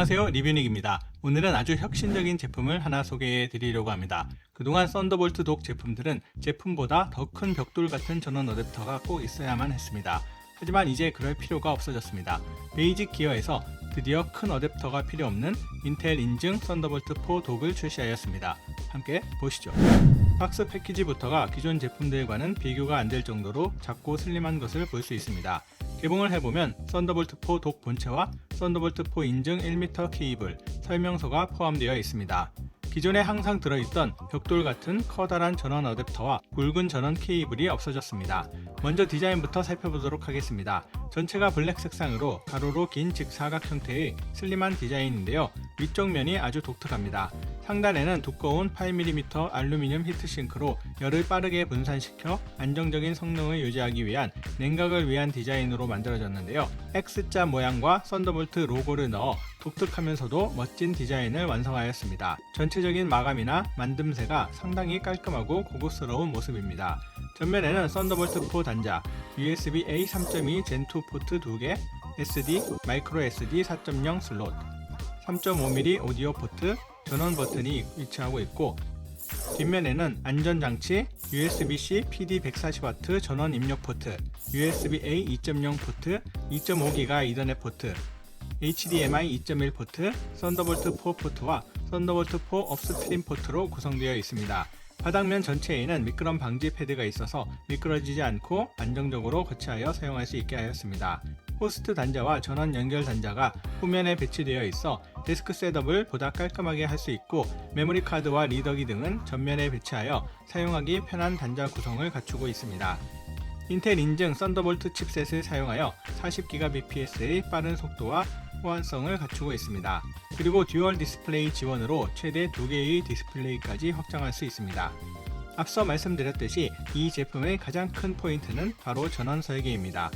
안녕하세요. 리뷰닉입니다. 오늘은 아주 혁신적인 제품을 하나 소개해 드리려고 합니다. 그동안 썬더볼트 독 제품들은 제품보다 더 큰 벽돌 같은 전원 어댑터가 꼭 있어야만 했습니다. 하지만 이제 그럴 필요가 없어졌습니다. 베이직 기어에서 드디어 큰 어댑터가 필요 없는 인텔 인증 썬더볼트 4 독을 출시하였습니다. 함께 보시죠. 박스 패키지부터가 기존 제품들과는 비교가 안 될 정도로 작고 슬림한 것을 볼 수 있습니다 개봉을 해보면 썬더볼트 4 독 본체와 썬더볼트 4 인증 1m 케이블, 설명서가 포함되어 있습니다. 기존에 항상 들어있던 벽돌 같은 커다란 전원 어댑터와 굵은 전원 케이블이 없어졌습니다. 먼저 디자인부터 살펴보도록 하겠습니다. 전체가 블랙 색상으로 가로로 긴 직사각 형태의 슬림한 디자인인데요. 위쪽 면이 아주 독특합니다. 상단에는 두꺼운 8mm 알루미늄 히트싱크로 열을 빠르게 분산시켜 안정적인 성능을 유지하기 위한 냉각을 위한 디자인으로 만들어졌는데요. X자 모양과 썬더볼트 로고를 넣어 독특하면서도 멋진 디자인을 완성하였습니다. 전체적인 마감이나 만듦새가 상당히 깔끔하고 고급스러운 모습입니다. 전면에는 썬더볼트 4 단자, USB-A 3.2 Gen2 포트 2개, SD, 마이크로 SD 4.0 슬롯, 3.5mm 오디오 포트, 전원 버튼이 위치하고 있고 뒷면에는 안전장치, USB-C PD140W 전원 입력 포트, USB-A 2.0 포트, 2.5기가 이더넷 포트, HDMI 2.1 포트, 썬더볼트 4 포트와 썬더볼트 4 업스트림 포트로 구성되어 있습니다. 바닥면 전체에는 미끄럼 방지 패드가 있어서 미끄러지지 않고 안정적으로 거치하여 사용할 수 있게 하였습니다. 호스트 단자와 전원 연결 단자가 후면에 배치되어 있어 데스크 셋업을 보다 깔끔하게 할 수 있고 메모리 카드와 리더기 등은 전면에 배치하여 사용하기 편한 단자 구성을 갖추고 있습니다. 인텔 인증 썬더볼트 칩셋을 사용하여 40GBps의 빠른 속도와 호환성을 갖추고 있습니다. 그리고 듀얼 디스플레이 지원으로 최대 2개의 디스플레이까지 확장할 수 있습니다. 앞서 말씀드렸듯이 이 제품의 가장 큰 포인트는 바로 전원 설계입니다.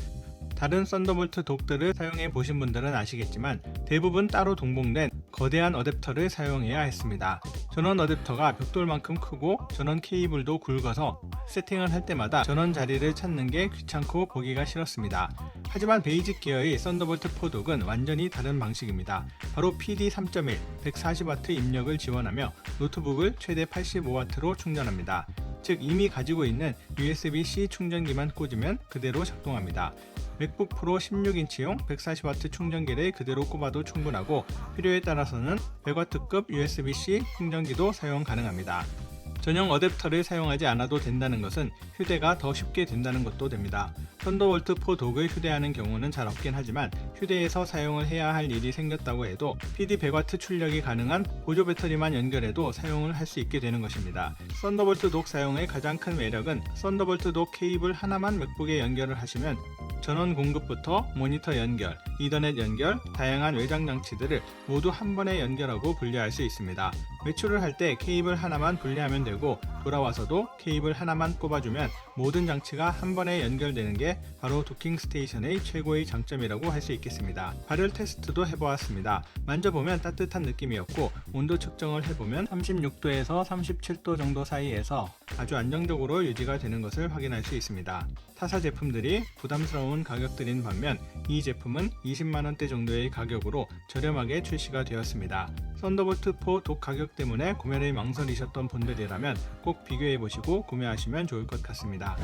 다른 썬더볼트 독들을 사용해 보신 분들은 아시겠지만 대부분 따로 동봉된 거대한 어댑터를 사용해야 했습니다. 전원 어댑터가 벽돌만큼 크고 전원 케이블도 굵어서 세팅을 할 때마다 전원 자리를 찾는 게 귀찮고 보기가 싫었습니다. 하지만 베이직 기어의 썬더볼트 4 독은 완전히 다른 방식입니다. 바로 PD 3.1 140W 입력을 지원하며 노트북을 최대 85W로 충전합니다. 즉 이미 가지고 있는 USB-C 충전기만 꽂으면 그대로 작동합니다. 맥북 프로 16인치용 140W 충전기를 그대로 꼽아도 충분하고 필요에 따라서는 100W급 USB-C 충전기도 사용 가능합니다. 전용 어댑터를 사용하지 않아도 된다는 것은 휴대가 더 쉽게 된다는 것도 됩니다. 썬더볼트 4 독을 휴대하는 경우는 잘 없긴 하지만 휴대해서 사용을 해야 할 일이 생겼다고 해도 PD 100W 출력이 가능한 보조 배터리만 연결해도 사용을 할 수 있게 되는 것입니다. 썬더볼트 독 사용의 가장 큰 매력은 썬더볼트 독 케이블 하나만 맥북에 연결을 하시면 전원 공급부터 모니터 연결, 이더넷 연결, 다양한 외장 장치들을 모두 한 번에 연결하고 분리할 수 있습니다. 외출을 할 때 케이블 하나만 분리하면 되고 돌아와서도 케이블 하나만 꼽아주면 모든 장치가 한 번에 연결되는 게 바로 도킹 스테이션의 최고의 장점이라고 할 수 있겠습니다. 발열 테스트도 해보았습니다. 만져보면 따뜻한 느낌이었고 온도 측정을 해보면 36도에서 37도 정도 사이에서 아주 안정적으로 유지가 되는 것을 확인할 수 있습니다. 타사 제품들이 부담스러운 가격들인 반면 이 제품은 20만원대 정도의 가격으로 저렴하게 출시가 되었습니다. 썬더볼트 4 독 가격 때문에 구매를 망설이셨던 분들이라면 꼭 비교해 보시고 구매하시면 좋을 것 같습니다.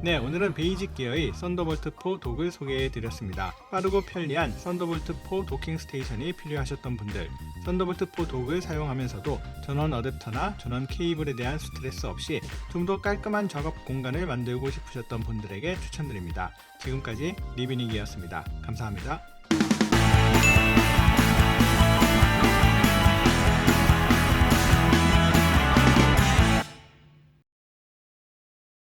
네, 오늘은 베이직 기어의 썬더볼트 4 독을 소개해 드렸습니다. 빠르고 편리한 썬더볼트 4 도킹 스테이션이 필요하셨던 분들, 썬더볼트 4 독을 사용하면서도 전원 어댑터나 전원 케이블에 대한 스트레스 없이 좀 더 깔끔한 작업 공간을 만들고 싶으셨던 분들에게 추천드립니다. 지금까지 리비닉이었습니다. 감사합니다.